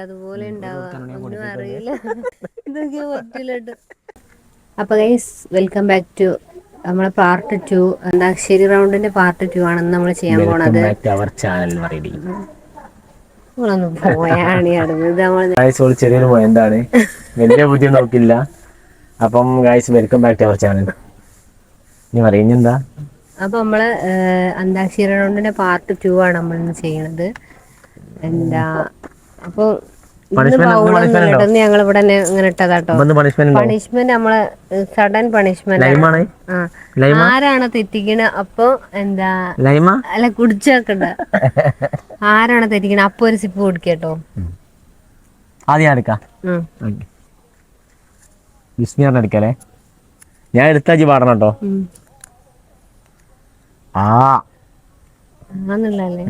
അതുപോലെ ഉണ്ടാവുക ഒന്നും അറിയില്ല. ഇതൊക്കെ പറ്റില്ലട്ടോ അപ്പൊ ഗൈസ് വെൽക്കം ബാക്ക് ടു നമ്മളെ പാർട്ട് ടു അന്താക്ഷരി റൗണ്ടിന്റെ പാർട്ട് ടു ആണ് നമ്മൾ ചെയ്യാൻ പോണത്. ചെറിയൊരു പോയിന്റാണ് വലിയ ബുദ്ധി നോക്കില്ല അപ്പം guys welcome back to our channel ഇനി പറയും ഇനി എന്താ? അപ്പൊ നമ്മൾ അന്താക്ഷരി റൗണ്ടിന്റെ പാർട്ട് ടു ആണ് നമ്മൾ ഇന്ന് ചെയ്യണത്. എന്താ? അപ്പൊ ഞങ്ങൾ ഇവിടെ ഇങ്ങനെ ഇട്ടതാട്ടോ. പണിഷ്മെന്റ് നമ്മൾ സഡൻ പണിഷ്മെന്റ് ആരാണ് തെറ്റിക്കണ? അപ്പൊ എന്താ? അല്ല കുടിച്ചേക്കണ്ട. ആരാണ് തെറ്റിക്കണ? അപ്പൊ ഒരു സിപ്പ് കുടിക്കട്ടോ. ആദ്യം എടുക്കാം. എടുക്കല്ലേ ഞാൻ എടുത്താജി പാടണം കേട്ടോ. ആ. ആന്നുള്ളല്ലേ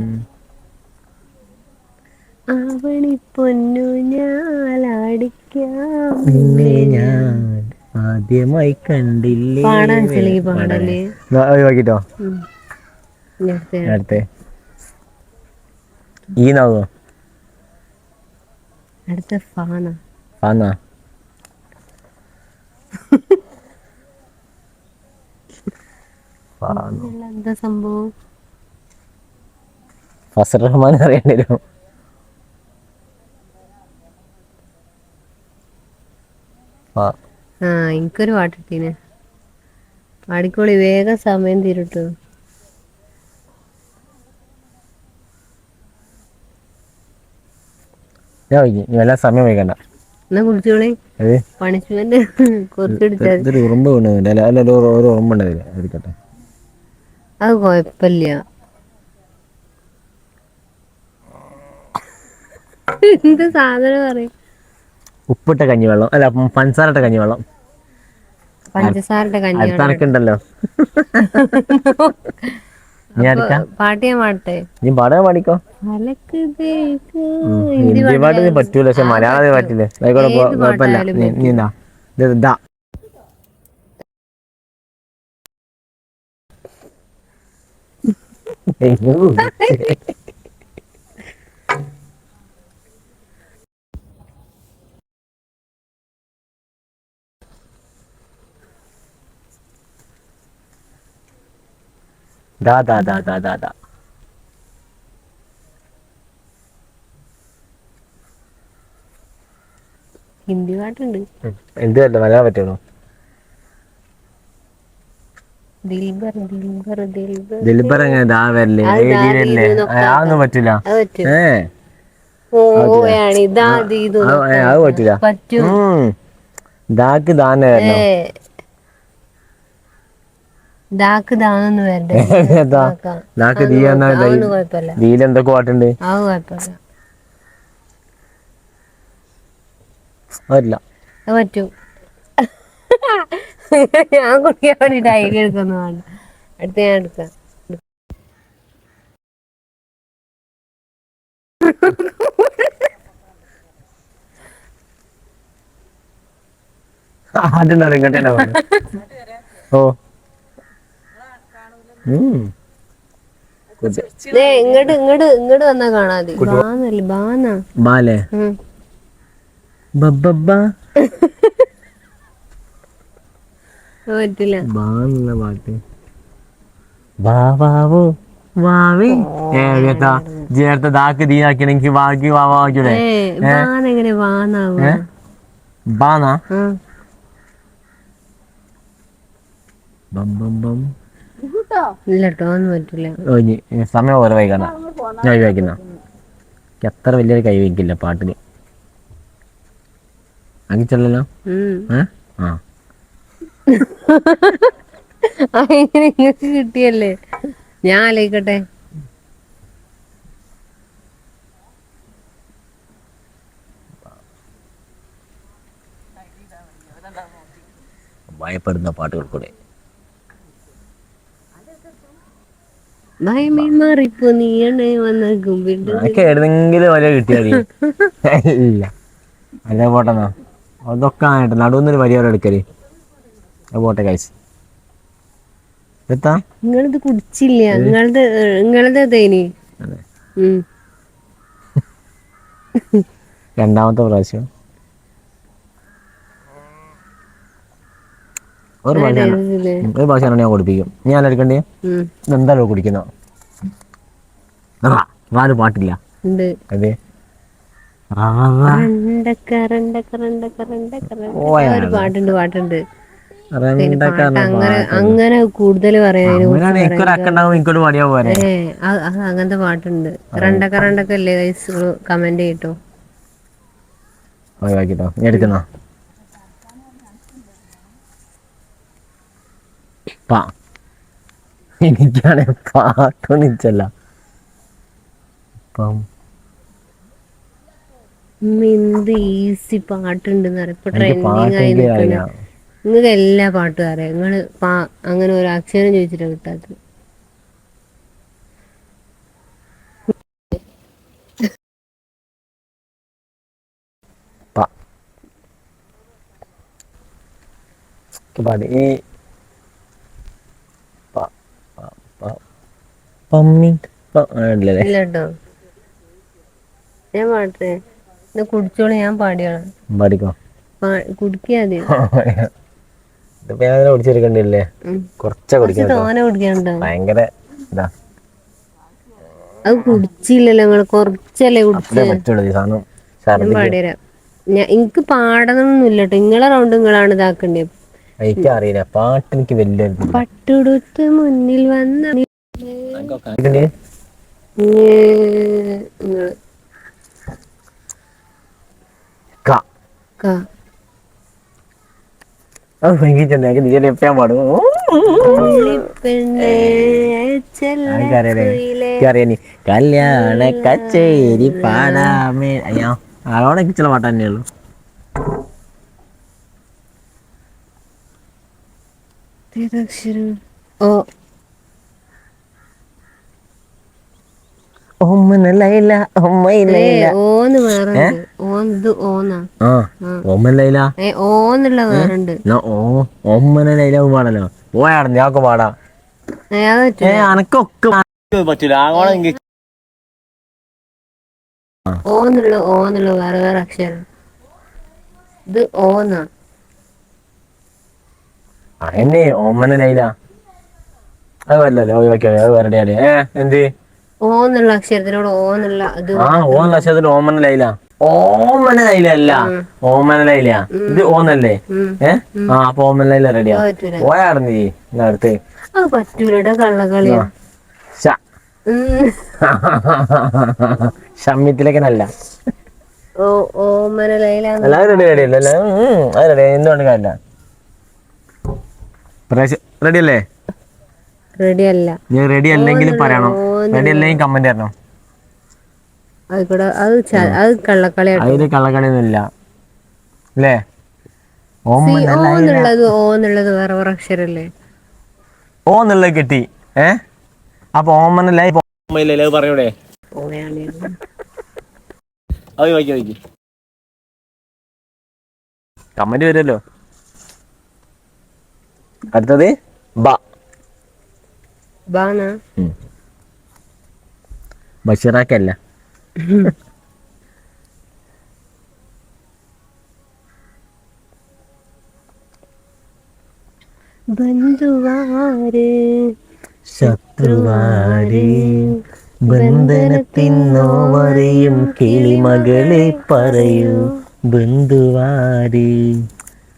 ആവണി പൊന്നു ഞാലാടിക്കാം. നിന്നെ ഞാൻ ആദ്യമായി കണ്ടില്ലേ. പാടാൻ ചെളിക്ക് പാടല്ലേ? നോക്കിട്ടോ. ഉം. ഈ നാവോ? അടുത്ത ഫാന. ആന്നാ എന്താ സംഭവം? ഫസർ റഹ്മാൻ അറിയേണ്ടി വരും. ആ. എനിക്കൊരു പാട്ടിട്ടീന് പാടിക്കോളി വേഗം സമയം തീരട്ടോ. ഞാൻ വൈകി. നീ വല്ല സമയം വൈകണ്ട. എന്നാ കുടിച്ചോളി അത് പണിഷ്മെന്റ് കുറച്ചെടുത്താൽ ഇതൊരു ഉറുമ്പ് വീണുണ്ട് അല്ല അല്ല ഒരു ഒരു ഉറുമ്പുണ്ടാവില്ല എടുക്കട്ടെ. അത് കുഴപ്പമില്ല. എന്ത് സാധനം പറയും? ഉപ്പിട്ട കഞ്ഞിവെള്ളം. അല്ല പഞ്ചസാരട്ട കഞ്ഞിവെള്ളം. പഞ്ചസാരയുടെ കഞ്ഞി നീ അടുക്ക പാട്ട് ഞാൻ നീ പാടാൻ പാടിക്കോ? അലക്ക് തേക്ക് ഹിന്ദി പാട്ട് നീ പറ്റൂല പക്ഷെ മലയാളം പറ്റില്ല ആയിക്കോട്ടെ ഏത് കുഴപ്പമില്ല. നീ എന്താ ഇത്. ദാ ദാ ദാ ദാ ദാ ദാ. ഹിന്ദി പാട്ടുണ്ട്. എന്ത് പറ്റില്ല മലയാളം പറ്റുള്ളൂ ദിൽബർ ദിൽബർ ദിൽബർ. ദിൽബർ എങ്ങനെ? ദാ വരല്ലേ അതൊന്നും പറ്റില്ല ഏ. അത് പറ്റില്ല പറ്റും. ദാക്ക് ദാന്നെ വരണം ഏ ദാക്ക് ദാന്ന് വരണ്ടേ ഏതാ ദാക്ക. ദാക്ക് അത് ദീ എന്നാ എന്തൊക്കെ പാട്ടുണ്ട്? അത് പറ്റും. ഞാൻ കുടിക്കാൻ വേണ്ടിട്ട് ഐഡിയ എടുക്കൊന്നും വേണ്ട അടുത്ത ഞാൻ എടുക്കാം. ഇങ്ങോട്ടേ ഓ. ഇങ്ങോട്ട് ഇങ്ങോട്ട് ഇങ്ങോട്ട് വന്നാ കാണാതെ. ബാന്നല്ലേ ബാന്നാ. ബാലേ. അത് പറ്റില്ല. ബാ എന്നുള്ള പാട്ട്. വാ വാവോ ചേർത്ത ദാക്ക് ദീനാക്കിയാണെങ്കിൽ വാക്കി വാ വാക്കിയുടെ ഏ ബാന്നെങ്ങനെ ബാന്നാവുക ഏ? ബാന്നാ? ആ. ബം ബം ബം. സമയം ഓരോ വൈകണ്ട ഞാൻ ഒഴിവാക്കുന്ന. എനിക്ക് അത്ര വലിയൊരു കൈ വയ്ക്കില്ല പാട്ടിന്. അങ്ങിച്ചല്ലോ ആ കിട്ടിയല്ലേ? ഞാൻ ആലോചിക്കട്ടെ ഭയപ്പെടുന്ന പാട്ടുകൾ കൂടെ. മാറിപ്പോ എനിക്ക് കിട്ടിയാൽ ഇല്ല. അല്ലേ പോട്ടെന്നാ അതൊക്കെ ആയിട്ട് നടുന്നൊരു എടുക്കൽ. പോട്ടെ കൈസ് എത്താ നിങ്ങളിത് കുടിച്ചില്ല. നിങ്ങളത് നിങ്ങളത് രണ്ടാമത്തെ പ്രാവശ്യം. ഒരു പ്രാവശ്യം. ഒരു പ്രാവശ്യം ഞാൻ കുടിപ്പിക്കും ഞാൻ എടുക്കണ്ടേ? എന്തായാലും കുടിക്കുന്ന? നാല് പാട്ടില്ല. അതെ. പാട്ടുണ്ട് പാട്ടുണ്ട്. അങ്ങനെ കൂടുതൽ അങ്ങനത്തെ പാട്ടുണ്ട്. റണ്ടക്ക റണ്ടക്ക അല്ലേ കമന്റ് ചെയ്യട്ടോ. എടുക്കുന്ന? പാ എനിക്കാണ് പാട്ടൊന്നിച്ചല്ല ഇപ്പം എന്ത് ഈസി പാട്ടുണ്ട് ഇപ്പൊ എനിക്ക് ട്രെൻഡിങ് പാട്ട് ആയി എനിക്ക് നിൽക്കുന്ന അറിയാം. നിങ്ങൾക്ക് എല്ലാ പാട്ടും അറിയാം. നിങ്ങൾ പാ അങ്ങനെ ഒരു അക്ഷരം ചോദിച്ചിട്ട് കിട്ടാത്തത്. പാടി ഈ പാ പാ പാ പമ്മി ഞാൻ പാടട്ടെ. ഇത് കുടിച്ചോളൂ ഞാൻ പാടിയാണ് പാടിക്കോ? കുടിച്ചെടുക്കണ്ടില്ലേ. കുടിക്കാൻ ഭയങ്കര ഇതാ. അത് കുടിച്ചില്ലല്ലോ നിങ്ങൾ. കുറച്ചല്ലേ കുടിച്ച? പാടിയരാം എനിക്ക് പാടണമെന്നൊന്നുമില്ല കേട്ടോ നിങ്ങളെ റൗണ്ട് നിങ്ങളാണ് ഇതാക്കേണ്ടത് എനിക്ക് അറിയില്ല. പാട്ട് എനിക്ക് വലിയ പട്ടുടുത്ത് മുന്നിൽ വന്ന ഇതിന്റെ നിങ്ങൾ ക. ക- അത് ഭയങ്കര എനിക്ക് നീ എപ്പോഴാൻ പാടും പെണ്ണേ, ചെല്ലക്കുയിലേ. എനിക്കറിയാം നീ കല്യാണ കച്ചേരി പാടാമേ അയ്യോ അതോടെ എനിക്ക് ചില പാട്ട് തന്നെയുള്ളൂ ഏതക്ഷരം? ഓ ഓമ്മന ലൈല ഓമ്മയില ഏ ഓന്ന് വേറെ ഓന്ന് ഇത് ഓന്നാ ആ ഓമ്മൻ ലൈല ഏ ഓ ഓമ്മന ലൈല പാടല്ലോ. പാടാ. ഏ അനക്കൊക്കെ പറ്റൂല. ഓന്നുള്ള ഓന്നുള്ള വേറെ വേറെ അക്ഷരം. ഇത് ഓന്നാ. ലൈല. അത് വല്ലല്ലോ ഒഴിവാക്കിയോ അത് വേറെ ഏ എന്ത്? ഓന്നുള്ള അക്ഷരത്തിനോട് ഓന്നുള്ള ഇത് ആ ലക്ഷത്തിൽ ഓമന ലൈല. ഓമന ലൈല അല്ല ഓമന ലൈല ഇത് ഓന്നല്ലേ? ഏ? ആ അപ്പൊ ഓമന ലൈല റെഡിയാ. അത് പറ്റൂല. പോയാടുന്നു നീ ഇങ്ങ് അടുത്ത്. അത് പറ്റൂലടാ കള്ളക്കളിയാ. ശ. നല്ല ഓ ഓമന ലൈല റെഡി റെഡി അല്ലേ അല്ലേ? അത് റെഡി എന്തുകൊണ്ട് കാര്യമില്ല റെഡി അല്ലേ? റെഡി അല്ല ഞാൻ റെഡി അല്ലെങ്കിൽ പറയണം. അല്ലെങ്കിൽ കമന്റ് തരണം അത് ച- അത് കള്ളക്കളിയാട്ടോ അതിൽ കള്ളക്കളിയൊന്നും ഇല്ല അല്ലേ ഓന്നുള്ളത് ഓന്നുള്ളത് വേറെ വേറെ അക്ഷരല്ലേ? ഓ എന്നുള്ളത് കിട്ടി. ഏ? അപ്പൊ ഓമന ലൈ ഓമയിലല്ലേ അത് പറയൂടെ? ഓയാണ് അത് വയ്ക്കി വയ്ക്കി കമന്റ് വരുമല്ലോ അടുത്തത് ബ. ബാന ബഷീറാക്കല്ല ബന്ധുവാര് ശത്രുവാരി ബന്ധനത്തിന്നോവറിയും കിളിമകളെ പറയൂ. ബന്ധുവാരി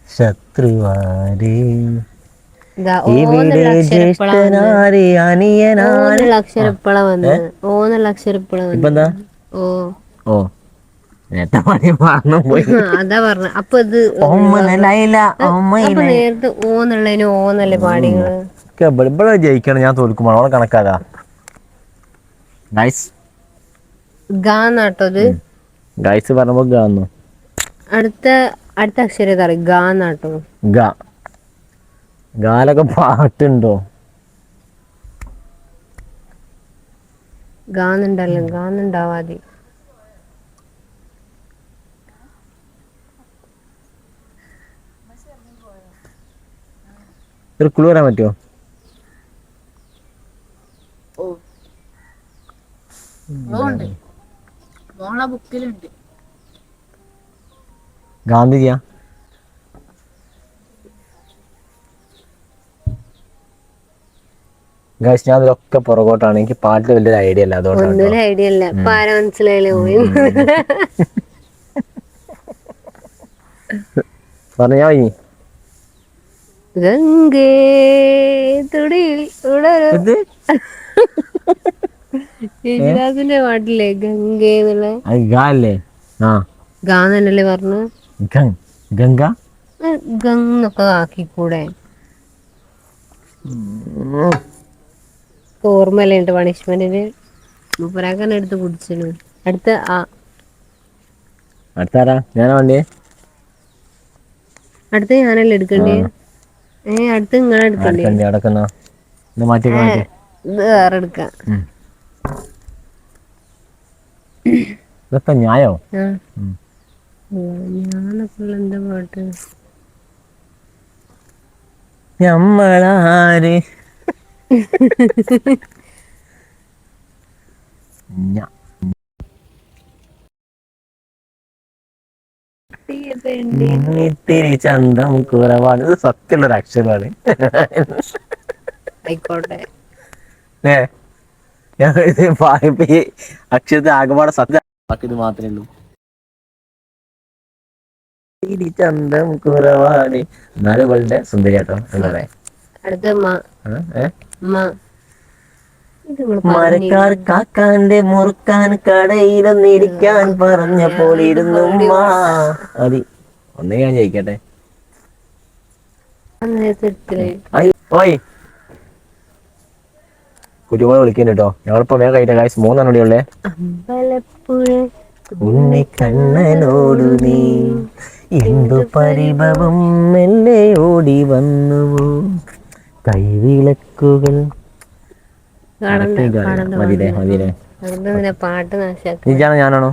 ശത്രുവാരി ഓന്നുള്ള ഇവിടെ അക്ഷരം ഇപ്പളാ വന്നത്. ജ്യേഷ്ഠനാരി അനിയനാരി. ഓന്നുള്ള അക്ഷരം ഇപ്പളാ വന്നത് ഓന്നുള്ള അക്ഷരം ഇപ്പളാ ഇപ്പൊ വന്നത് എന്താ ഓ ഓ അതാ പറഞ്ഞ. അപ്പൊ ഇത് നേരത്തെ ഓന്നുള്ളതിന് ഓന്നല്ലേ ഇവിടെ ജയിക്കണം ഞാൻ തോൽക്കുമ്പോൾ. അവളെ കണക്കാതാ ഗൈസ് ഗാന്നാട്ടോ ഇത്. ഗൈസ് ഗാന്നു. അടുത്ത അടുത്ത അക്ഷരം ഗാന്നാട്ടോ. ഗ. ഗാലൊക്കെ പാട്ടുണ്ടോ? ഗാന്നുണ്ടല്ലോ ഗാന്നുണ്ടാവാതി ഒരു കുളു വരാൻ പറ്റുമോ ഗാന്ധിജിയാ? ഗൈസ് ഞാൻ അതിലൊക്കെ പുറകോട്ടാണ്. എനിക്ക് പാട്ട് വലിയൊരു ഐഡിയ അല്ല അതുകൊണ്ടാണ് ഗംഗ ഐഡിയ ഇല്ല. ഇപ്പൊ ആരാ മനസ്സിലായില്ലേ പോയി. പറഞ്ഞാ ഇനി. ഗംഗേ തുടിയിൽ ഉടരു ഇത് യേശുദാസിന്റെ പാട്ടില്ലേ ഗംഗേ എന്നുള്ള? അത് ഗാ അല്ലേ ആ. ഗാന്നല്ലേ പറഞ്ഞു? ഗംഗ് ഗംഗ? ഗംന്നൊക്കെ ആക്കിക്കൂടെ? ഓർമ്മല്ലേ ഉണ്ട് പണിഷ്മെന്റിന്? മൂപ്പരാക്കന്നെ എടുത്ത് കുടിച്ചു അടുത്ത ആ. അടുത്താരാ? ഞാനാ വണ്ടി അടുത്ത ഞാനല്ലേ എടുക്കണ്ടേ? ഏ അടുത്ത് നിങ്ങളെ എടുക്കണ്ടേ? ഇത് വേറെ എടുക്കാം. ഇതൊക്കെ ന്യായോ? ഞാനപ്പോൾ എന്താ പാട്ട്? ഞമ്മളാര് ഞ- ഇത്തിരി ചന്തം കുറവാണ്. ഇത് സത്യമുള്ള ഒരു അക്ഷരമാണ്. ആയിക്കോട്ടെ. അക്ഷരത്തെ ആകപാടെ സത്യം ഇത് മാത്രമേ ഉള്ളൂ. ഇത്തിരി ചന്തം കുറവാണ്. എന്നാലും ഇവളുടെ സുന്ദരിയാട്ടോ. എന്നല്ലേ അടുത്ത മരക്കാർ കാക്കാന്റെ മുറുക്കാൻ കടയിലൊന്നിരിക്കാൻ പറഞ്ഞപ്പോൾ ഇരുന്നു അതി ഒന്നേ ഞാൻ ജയിക്കട്ടെ. ഐ, ഓയ്. കുട്ടികളെ വിളിക്കുന്നു കേട്ടോ ഞങ്ങളിപ്പോ വേഗം കഴിഞ്ഞ കാശ് മൂന്നെണ്ണം കൂടി ഉള്ളേ ഉണ്ണി കണ്ണനോടു നീ. എന്തു പരിഭവം. മെല്ലെ ഓടി വന്നുവോ? കൈവിളക്കുകൾ. പാട്ട് ഞാനാണോ?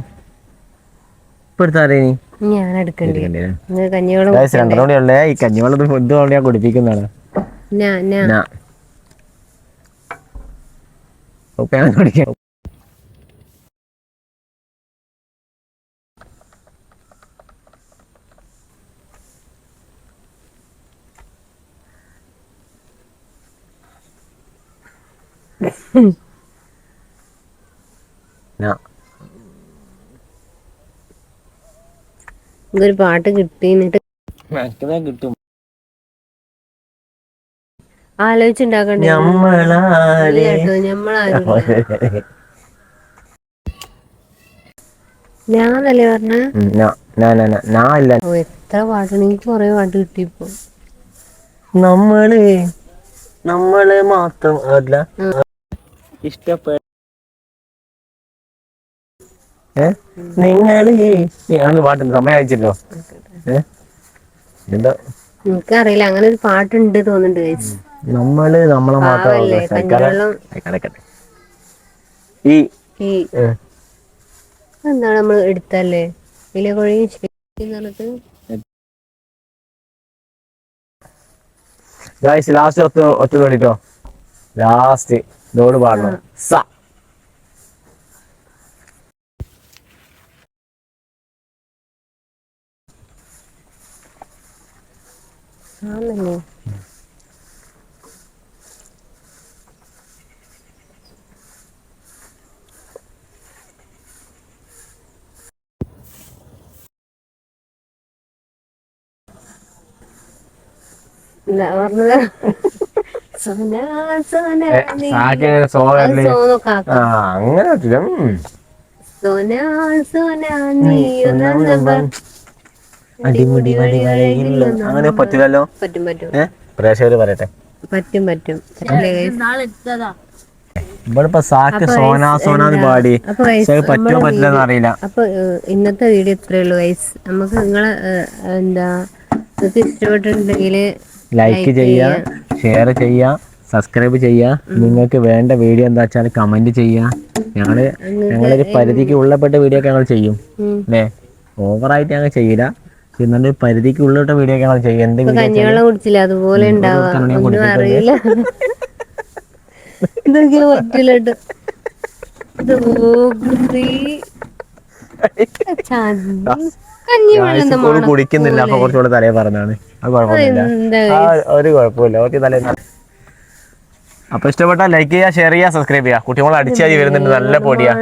ഇപ്പൊ നീ ഞാൻ എടുക്കണ്ടേ. കഞ്ഞിവെള്ളം ഈ കഞ്ഞിവെള്ളം ഫുഡ് കൊണ്ട് ഞാൻ കുടിപ്പിക്കുന്നതാണ്. ഞാ ഞാ. ഞാ. ഓക്കെ ഞാൻ കുടിക്കാം. ഇതൊരു പാട്ട് കിട്ടിയിട്ട് കിട്ടും. ആലോചിച്ചുണ്ടാക്കണ്ടേ? ഞാനല്ലേ പറഞ്ഞ? എത്ര പാട്ടാണ് എനിക്ക് കൊറേ പാട്ട് കിട്ടിയപ്പോ. നമ്മൾ നമ്മൾ മാത്രം അല്ല. ഇഷ്ടപ്പെട്ട പാട്ടുണ്ട് സമയം അയച്ചല്ലോ എന്താ? എനിക്കറിയില്ല അങ്ങനെ ഒരു പാട്ടുണ്ട് തോന്നുന്നുണ്ട്. നമ്മൾ നമ്മളെ മാത്രം. ഈ എന്താണ് നമ്മൾ എടുത്തല്ലേ? പറഞ്ഞിട്ട്. ഗായ്സ് ലാസ്റ്റ് ഒത്ത ഒറ്റ വേണ്ടിട്ടോ ലാസ്റ്റ് ഇതോട് പാടണം. സ. ആണല്ലേ എന്താ പറഞ്ഞത്. അങ്ങനെ അടിമുടി അങ്ങനെ പറ്റില്ലല്ലോ? പറ്റും പറ്റും. ഏ പ്രേക്ഷകര് പറയട്ടെ. പറ്റും പറ്റും. പറ്റില്ലേ guys? ഇവിടെ ഇപ്പൊ സാക്ക് സോന സോന പാടി. പറ്റുമോ പറ്റില്ലെന്ന് അറിയില്ല. അപ്പൊ ഇന്നത്തെ വീഡിയോ ഇത്രേ ഉള്ളൂ ഗൈസ് നമുക്ക് നിങ്ങളെ എന്താ നിങ്ങൾക്ക് ഇഷ്ടപ്പെട്ടിട്ടുണ്ടെങ്കിൽ ലൈക്ക് ചെയ്യുക ഷെയർ ചെയ്യുക സബ്സ്ക്രൈബ് ചെയ്യുക നിങ്ങൾക്ക് വേണ്ട വീഡിയോ എന്താ വെച്ചാൽ കമന്റ് ചെയ്യുക ഞങ്ങൾ ഞങ്ങളൊരു പരിധിക്ക് ഉള്ളപ്പെട്ട വീഡിയോ ഒക്കെ ഞങ്ങൾ ചെയ്യും. അല്ലേ? ഓവറായിട്ട് ഞങ്ങൾ ചെയ്യില്ല. എന്നിട്ട് പരിധിക്ക് ഉള്ളിട്ട വീഡിയോ ഒക്കെ ഞങ്ങൾ ചെയ്യും. എന്ത് വീഡിയോ കഞ്ഞിവെള്ളം കുടിച്ചില്ല? അതുപോലെ അറിയില്ല. ഇതൊക്കെ കുടിക്കുന്നില്ല അപ്പൊ കുറച്ചുകൂടെ തലേ പറഞ്ഞാണ് അത് കുഴപ്പമൊന്നുമില്ല. ഒരു കുഴപ്പമില്ല. ഓക്കെ തലേ അപ്പൊ ഇഷ്ടപ്പെട്ട ലൈക്ക് ചെയ്യാ ഷെയർ ചെയ്യാ സബ്സ്ക്രൈബ് ചെയ്യുക. കുട്ടികളെ അടിച്ചായി വരുന്നുണ്ട് നല്ല പൊടിയാ.